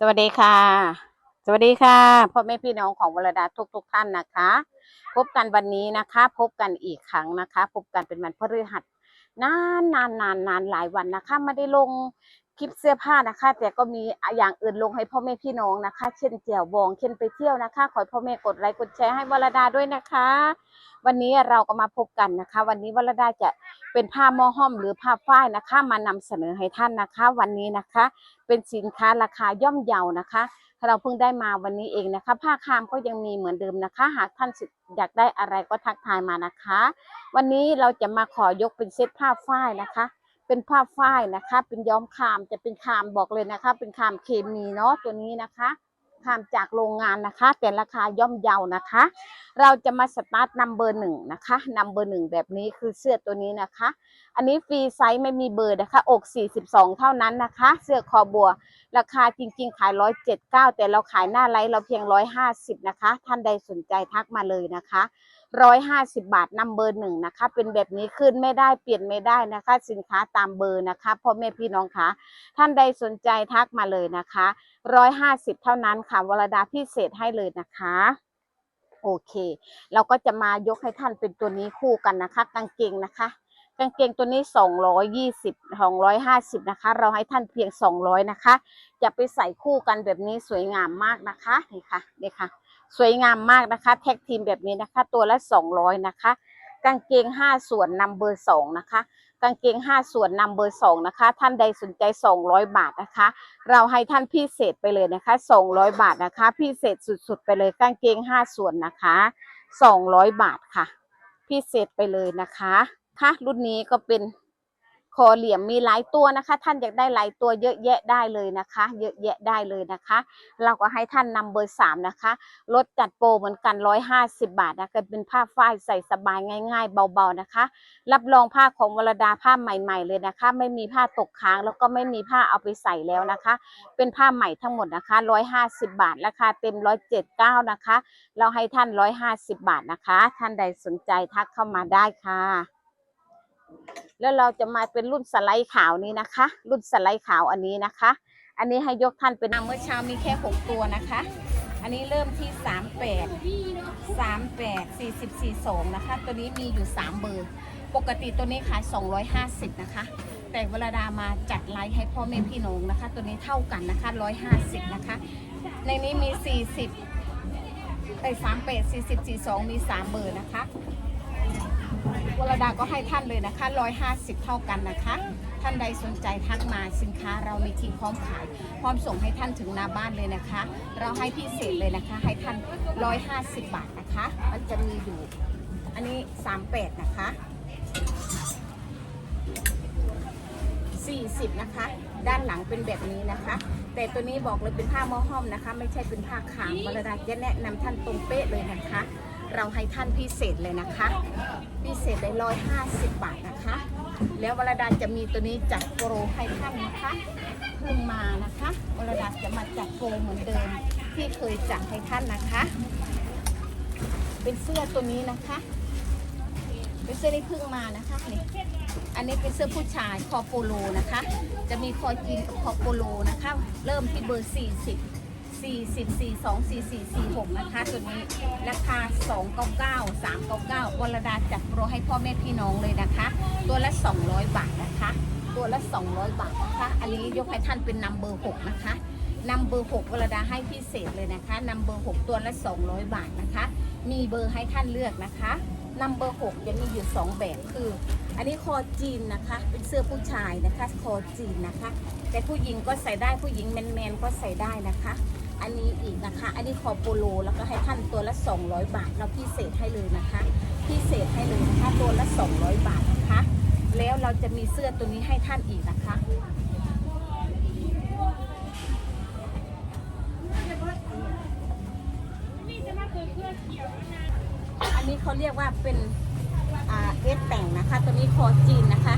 สวัสดีค่ะ สวัสดีค่ะพ่อแม่พี่น้องของวรดาทุกทุกท่านนะคะ พบกันวันนี้นะคะ พบกันอีกครั้งนะคะ พบกันเป็นวันพฤหัสนานนานนานนานหลายวันนะคะไม่ได้ลง คลิปเสื้อผ้านะคะ แต่ก็มีอย่างอื่นลงให้พ่อแม่พี่น้องนะคะ เช่นเจียวบองเช่นไปเที่ยวนะคะ ขอให้พ่อแม่กดไลค์กดแชร์ให้วรดาด้วยนะคะ วันนี้เราก็มาพบกันนะคะ วันนี้วรดาจะเป็นผ้าหม้อห้อมหรือผ้าฝ้ายนะคะ มานำเสนอให้ท่านนะคะ วันนี้นะคะ เป็นสินค้าราคาย่อมเยานะคะเราเพิ่งได้มาวันนี้เองนะคะ ผ้าคามก็ยังมีเหมือนเดิมนะคะ หากท่านอยากได้อะไรก็ทักทายมานะคะ วันนี้เราจะมาขอยกเป็นเซตผ้าฝ้ายนะคะ เป็นผ้าฝ้ายนะคะ เป็นย้อมคามจะเป็นคามบอกเลยนะคะ เป็นคามเคมีเนาะตัวนี้นะคะคามจากโรงงานนะคะ แต่ราคาย่อมเยานะคะ เราจะมาสตาร์ทนัมเบอร์หนึ่งนะคะนัมเบอร์หนึ่งแบบนี้คือเสื้อตัวนี้นะคะ อันนี้ฟรีไซส์ไม่มีเบอร์นะคะ อก 42 เท่านั้นนะคะ เสื้อคอบัว ราคาจริง ๆ ขาย 179 แต่เราขายหน้าไลฟ์เราเพียง 150 นะคะ ท่านใดสนใจทักมาเลยนะคะ150บาทนำเบอร์หนึ่งนะคะ เป็นแบบนี้ขึ้นไม่ได้เปลี่ยนไม่ได้นะคะ สินค้าตามเบอร์นะคะพ่อแม่พี่น้องคะท่านใดสนใจทักมาเลยนะคะ150เท่านั้นค่ะวรดาพิเศษให้เลยนะคะโอเค เราก็จะมายกให้ท่านเป็นตัวนี้คู่กันนะคะ กางเกงนะคะ กางเกงตัวนี้ 220 250 นะคะ เราให้ท่านเพียง 200 นะคะ จะไปใส่คู่กันแบบนี้สวยงามมากนะคะ นี่ค่ะนี่ค่ะ สวยงามมากนะคะ แท็กทีมแบบนี้นะคะ ตัวละ200นะคะ กางเกง5ส่วนนำเบอร์2นะคะ กางเกง5ส่วนนำเบอร์2นะคะ ท่านใดสนใจ200บาทนะคะ เราให้ท่านพิเศษไปเลยนะคะ200บาทนะคะ พิเศษสุดๆ ไปเลยกางเกง5ส่วนนะคะ200บาทค่ะ พิเศษไปเลยนะคะค่ะรุ่นนี้ก็เป็น คอเหลี่ยมมีหลายตัวนะคะ ท่านอยากได้หลายตัวเยอะแยะได้เลยนะคะ เยอะแยะได้เลยนะคะ เราก็ให้ท่านนำเบอร์สามนะคะลดจัดโปรเหมือนกันร้อยห้าสิบาทนะคะเป็นผ้าฝ้ายใส่สบายง่าย ๆ เบาๆนะคะ รับรองผ้าของวรดาผ้าใหม่ ๆ เลยนะคะ ไม่มีผ้าตกค้างแล้วก็ไม่มีผ้าเอาไปใส่แล้วนะคะ เป็นผ้าใหม่ทั้งหมดนะคะร้อยห้าสิบาทราคาเต็มร้อยเจ็ดเก้านะคะ เราให้ท่านร้อยห้าสิบาทนะคะ ท่านใดสนใจทักเข้ามาได้ค่ะ แล้วเราจะมาเป็นรุ่นสไลด์ขาวนี้นะคะ รุ่นสไลด์ขาวอันนี้นะคะ อันนี้ให้ยกท่านเป็นเมื่อเช้ามีแค่หกตัวนะคะ อันนี้เริ่มที่สามแปดสามแปดสี่สิบสี่สองนะคะ ตัวนี้มีอยู่สามเบอร์ ปกติตัวนี้ขายสองร้อยห้าสิบนะคะ แต่เวลาดามาจัดไลฟ์ให้พ่อแม่พี่น้องนะคะ ตัวนี้เท่ากันนะคะร้อยห้าสิบนะคะ ในนี้มีสี่สิบไอ้สามแปดสี่สิบสี่สองมีสามเบอร์นะคะ วรดาก็ให้ท่านเลยนะคะ 150 เท่ากันนะคะ ท่านใดสนใจทักมาสินค้าเรามีทีมพร้อมขาย พร้อมส่งให้ท่านถึงหน้าบ้านเลยนะคะ เราให้พิเศษเลยนะคะ ให้ท่าน 150 บาทนะคะ มันจะมีอยู่ อันนี้ 38 นะคะ 40 นะคะ ด้านหลังเป็นแบบนี้นะคะ แต่ตัวนี้บอกเลยเป็นผ้าหม้อห้อมนะคะ ไม่ใช่เป็นผ้าขาววรดาจะแนะนำท่านตรงเป๊ะเลยนะคะ เราให้ท่านพิเศษเลยนะคะ พิเศษได้ร้อยห้าสิบบาทนะคะ แล้ววรดาจะมีตัวนี้จัดโปรให้ท่านนะคะเพิ่งมานะคะวรดาจะมาจัดโปรเหมือนเดิมที่เคยจัดให้ท่านนะคะ เป็นเสื้อตัวนี้นะคะเป็นเสื้อที่เพิ่งมานะคะนี่อันนี้เป็นเสื้อผู้ชายคอโปโลนะคะ จะมีคอจีนกับคอโปโลนะคะ เริ่มที่เบอร์ 40 40 42 44 46 นะคะ ตัวนี้ราคา 299 399วรดาจัดโปรให้พ่อแม่พี่น้องเลยนะคะ ตัวละ 200 บาทนะคะ ตัวละ 200 บาทนะคะ อันนี้ยกให้ท่านเป็นนัมเบอร์ 6 นะคะนัมเบอร์6วรดาให้พิเศษเลยนะคะนัมเบอร์ 6 ตัวละ 200 บาทนะคะ มีเบอร์ให้ท่านเลือกนะคะนัมเบอร์6จะมีอยู่ 2 แบบคือ อันนี้คอจีนนะคะ เป็นเสื้อผู้ชายนะคะ คอจีนนะคะ แต่ผู้หญิงก็ใส่ได้ผู้หญิงแมนๆก็ใส่ได้นะคะ อันนี้อีกนะคะ อันนี้คอโปโลแล้วก็ให้ท่านตัวละ 200 บาทเราพิเศษให้เลยนะคะ พิเศษให้เลยนะคะตัวละ 200 บาทนะคะ แล้วเราจะมีเสื้อตัวนี้ให้ท่านอีกนะคะอันนี้เขาเรียกว่าเป็นเอสแต่งนะคะ ตัวนี้คอจีนนะคะ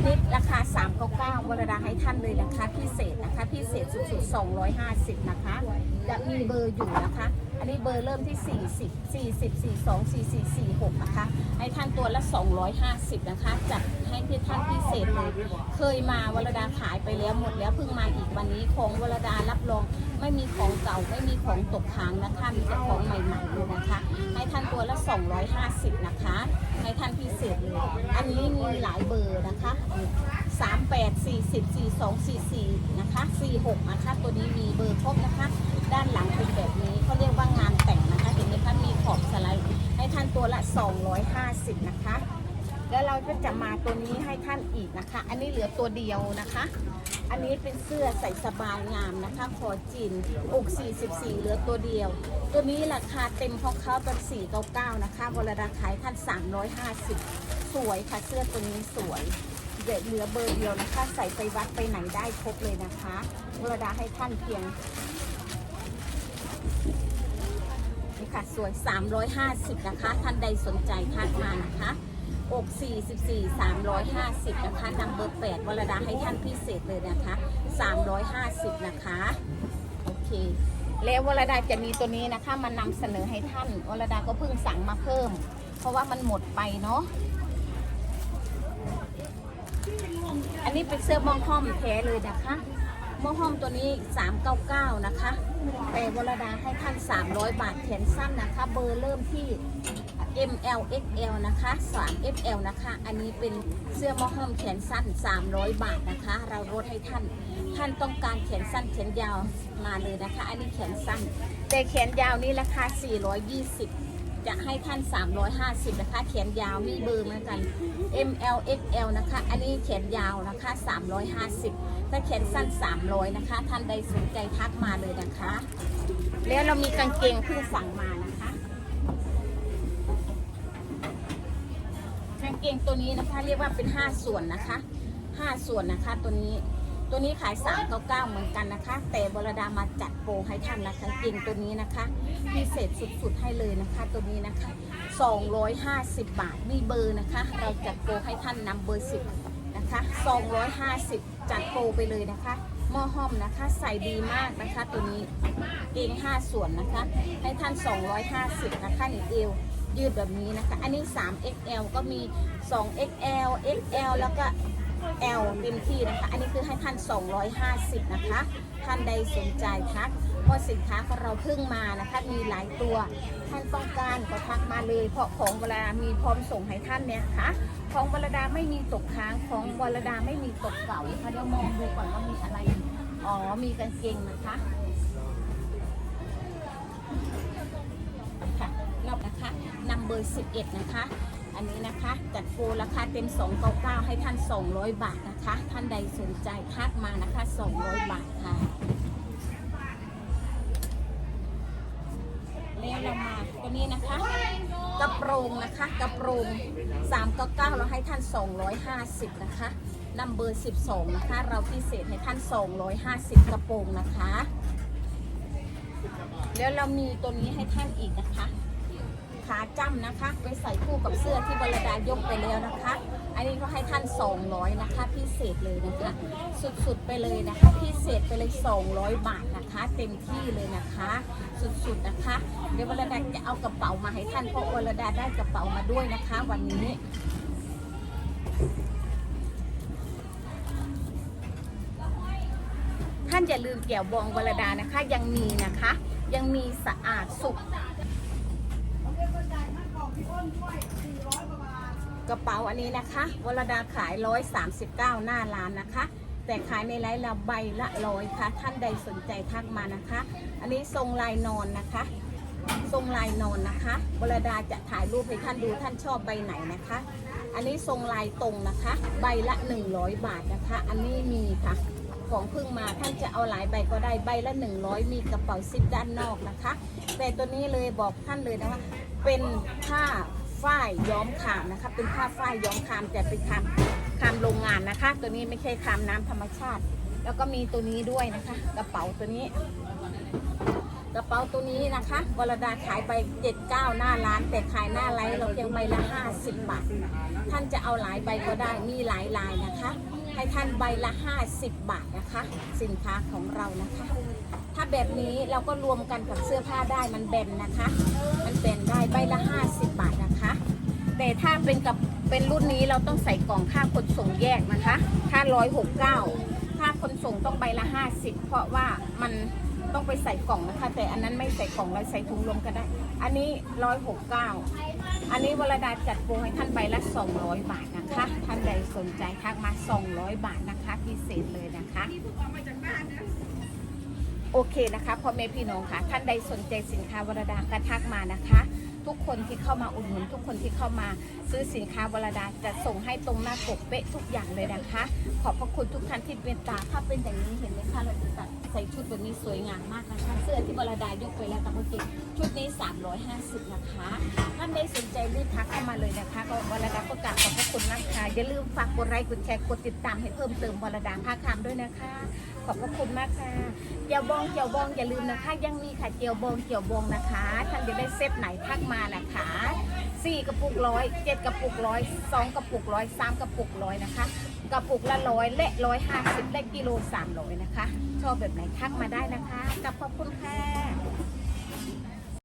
วนี้ราคา 399วรดาให้ท่านเลยนะคะ พิเศษนะคะ พิเศษสุดๆ250 นะคะ จะมีเบอร์อยู่นะคะ อันนี้เบอร์เริ่มที่ 40 40 42 44 46 นะคะ ให้ท่านตัวละ 250 นะคะ จัดให้ที่ท่านพิเศษเลย เคยมาวรดาขายไปแล้วหมดแล้วเพิ่งมาอีกวันนี้ของวรดารับรองไม่มีของเก่าไม่มีของตกค้างนะคะ มีแต่ของใหม่ๆเลยนะคะ ให้ท่านตัวละ 250 นะคะ ให้ท่านพิเศษเลยอันนี้มีหลายเบอร์นะคะ 38 40 42 44 นะคะ 46 นะคะ ตัวนี้มีเบอร์ครบนะคะ ด้านหลังเป็นแบบนี้เขาเรียกว่างานแต่งนะคะเห็นไหมคะมีขอบสไลด์ ให้ท่านตัวละ 250 นะคะ แล้วเราก็จะมาตัวนี้ให้ท่านอีกนะคะ อันนี้เหลือตัวเดียวนะคะ อันนี้เป็นเสื้อใส่สบายงามนะคะ คอจีนอก 44 เหลือตัวเดียว ตัวนี้ราคาเต็มของเขาเป็น499 นะคะวรดาขายท่าน350สวยค่ะ เสื้อตัวนี้สวยเดี๋ยวเหลือเบอร์เดียวนะคะ ใส่ไปวัดไปไหนได้ครบเลยนะคะวรดาให้ท่านเพียงนี่ค่ะสวย 350 นะคะ ท่านใดสนใจทักมานะคะ อก44 350 นะคะนัมเบอร์8วรดาให้ท่านพิเศษเลยนะคะ 350 นะคะ โอเค แล้ววรดาจะมีตัวนี้นะคะมานำเสนอให้ท่านวรดาก็เพิ่งสั่งมาเพิ่ม เพราะว่ามันหมดไปเนาะอันนี้เป็นเสื้อมองห้อมแท้เลยนะคะมองห้อมตัวนี้ 399 นะคะแต่วรดาให้ท่าน 300 บาทแขนสั้นนะคะ เบอร์เริ่มที่ ML XL นะคะ 3XL นะคะ อันนี้เป็นเสื้อมอห้อมแขนสั้น 300 บาทนะคะ เราลดให้ท่าน ท่านต้องการแขนสั้นแขนยาวมาเลยนะคะ อันนี้แขนสั้น แต่แขนยาวนี่ราคา 420 จะให้ท่าน 350 นะคะ แขนยาวมีเบอร์เหมือนกัน ML XL นะคะ อันนี้แขนยาวนะคะ 350 ถ้าแขนสั้น 300 นะคะ ท่านใดสนใจทักมาเลยนะคะ แล้วเรามีกางเกงเพิ่งสั่งมา เกงตัวนี้นะคะ เรียกว่าเป็น 5 ส่วนนะคะ 5 ส่วนนะคะตัวนี้ตัวนี้ขาย 399 เหมือนกันนะคะ แต่บรดามาจัดโปรให้ท่านนะกางเกงตัวนี้นะคะ พิเศษสุดๆให้เลยนะคะตัวนี้นะคะ 250 บาทมีเบอร์นะคะ เราจัดโปรให้ท่านนำเบอร์ 10 นะคะ 250 จัดโปรไปเลยนะคะหม้อห้อมนะคะใส่ดีมากนะคะตัวนี้เกง5 ส่วนนะคะ ให้ท่าน 250 นะคะนี่เอว ยืดแบบนี้นะคะ อันนี้ 3XL ก็มี 2XL XL แล้วก็ L เต็มที่นะคะ อันนี้คือให้ท่าน250นะคะ ท่านใดสนใจทักเพราะสินค้าของเราเพิ่งมานะคะ มีหลายตัว ท่านต้องการก็ทักมาเลย เพราะของเวลามีพร้อมส่งให้ท่านเนี่ยค่ะ ของวรดาไม่มีตกค้าง ของวรดาไม่มีตกเก่านะคะเดี๋ยวมองดูก่อนว่ามีอะไร อ๋อ มีกางเกงนะคะค่ะรอบนะคะ นัมเบอร์11 นะคะ อันนี้นะคะจัดโปรราคาเต็ม 299 ให้ท่าน 200 บาทนะคะ ท่านใดสนใจทักมานะคะ 200 บาทค่ะ แล้วเรามาตัวนี้นะคะกระโปรงนะคะกระโปรง399 เราให้ท่าน 250 นะคะนัมเบอร์ 12 นะคะ เราพิเศษให้ท่าน 250 กระโปรงนะคะ แล้วเรามีตัวนี้ให้ท่านอีกนะคะ ขาจ้ำนะคะ ไปใส่คู่กับเสื้อที่บรดายกไปแล้วนะคะ อันนี้ก็ให้ท่าน 200 นะคะ พิเศษเลยนะคะ สุดๆไปเลยนะคะ พิเศษไปเลย 200 บาทนะคะ เต็มที่เลยนะคะ สุดๆนะคะ เดี๋ยววรดาจะเอากระเป๋ามาให้ท่านเพราะวรดาได้กระเป๋ามาด้วยนะคะ วันนี้ท่านอย่าลืมแก้วบองวรดานะคะ ยังมีนะคะ ยังมีสะอาดสุข กระเป๋าอันนี้นะคะวรดาขาย139หน้าร้านนะคะ แต่ขายในไลน์ละใบละร้อยค่ะ ท่านใดสนใจทักมานะคะ อันนี้ทรงลายนอนนะคะ ทรงลายนอนนะคะวรดาจะถ่ายรูปให้ท่านดูท่านชอบใบไหนนะคะ อันนี้ทรงลายตรงนะคะ ใบละ100บาทนะคะ อันนี้มีค่ะของพิ่งมาท่านจะเอาหลายใบก็ได้ใบละ 100 มีกระเป๋าซิปด้านนอกนะคะ แต่ตัวนี้เลยบอกท่านเลยนะว่า เป็นผ้าฝ้ายย้อมคามนะคะ เป็นผ้าฝ้ายย้อมคามแต่เป็นคามคามโรงงานนะคะ ตัวนี้ไม่ใช่คามน้ำธรรมชาติ แล้วก็มีตัวนี้ด้วยนะคะ กระเป๋าตัวนี้ กระเป๋าตัวนี้นะคะวรดาขายไป79หน้าร้าน แต่ขายหน้าไลฟ์เราเพียงใบละ50บาท ท่านจะเอาหลายใบก็ได้มีหลายลายนะคะ ให้ท่านใบละ 50 บาทนะคะ สินค้าของเรานะคะ ถ้าแบบนี้เราก็รวมกันกับเสื้อผ้าได้มันแบนนะคะ มันแบนได้ใบละ 50 บาทนะคะ แต่ถ้าเป็นกับเป็นรุ่นนี้เราต้องใส่กล่องค่าขนส่งแยกนะคะค่า169ค่าขนส่งต้องใบละ 50 เพราะว่ามัน ต้องไปใส่กล่องนะคะ แต่อันนั้นไม่ใส่กล่องเราใส่ถุงลมก็ได้ อันนี้ร้อยหกเก้าอันนี้วรดาจัดโปรให้ท่านใบละ 200 บาทนะคะ ท่านใดสนใจทักมา 200 บาทนะคะพิเศษเลยนะคะโอเคนะคะพ่อแม่พี่น้องค่ะ ท่านใดสนใจสินค้าวรดาก็ทักมานะคะ ทุกคนที่เข้ามาอุดหนุนทุกคนที่เข้ามาซื้อสินค้าวรดาจะส่งให้ตรงหน้าปกเป๊ะทุกอย่างเลยนะคะ ขอบพระคุณทุกท่านที่เมตตาถ้าเป็นอย่างนี้เห็นไหมคะเราจะตัดใส่ชุดแบบนี้สวยงามมากนะคะ เสื้อที่วรดายกไปแล้วกับเมื่อกี้ชุดนี้ 350 นะคะท่านใดสนใจรีบทักเข้ามาเลยนะคะก็วรดาก็กราบขอบพระคุณนะคะอย่าลืมฝากกดไลค์กดแชร์กดติดตามให้เพิ่มเติมวรดาภาคคำด้วยนะคะ ขอบพระคุณมากค่ะเจียวบองเจียวบองอย่าลืมนะคะ ยังมีค่ะเจียวบองเจียวบองนะคะท่านจะได้เซตไหนทักมานะคะสี่กระปุกร้อยเจ็ดกระปุกร้อยสองกระปุกร้อยสามกระปุกร้อยนะคะ กระปุกละร้อยและร้อยห้าสิบและกิโลสามร้อยนะคะ ชอบแบบไหนทักมาได้นะคะกับขอบคุณค่ะ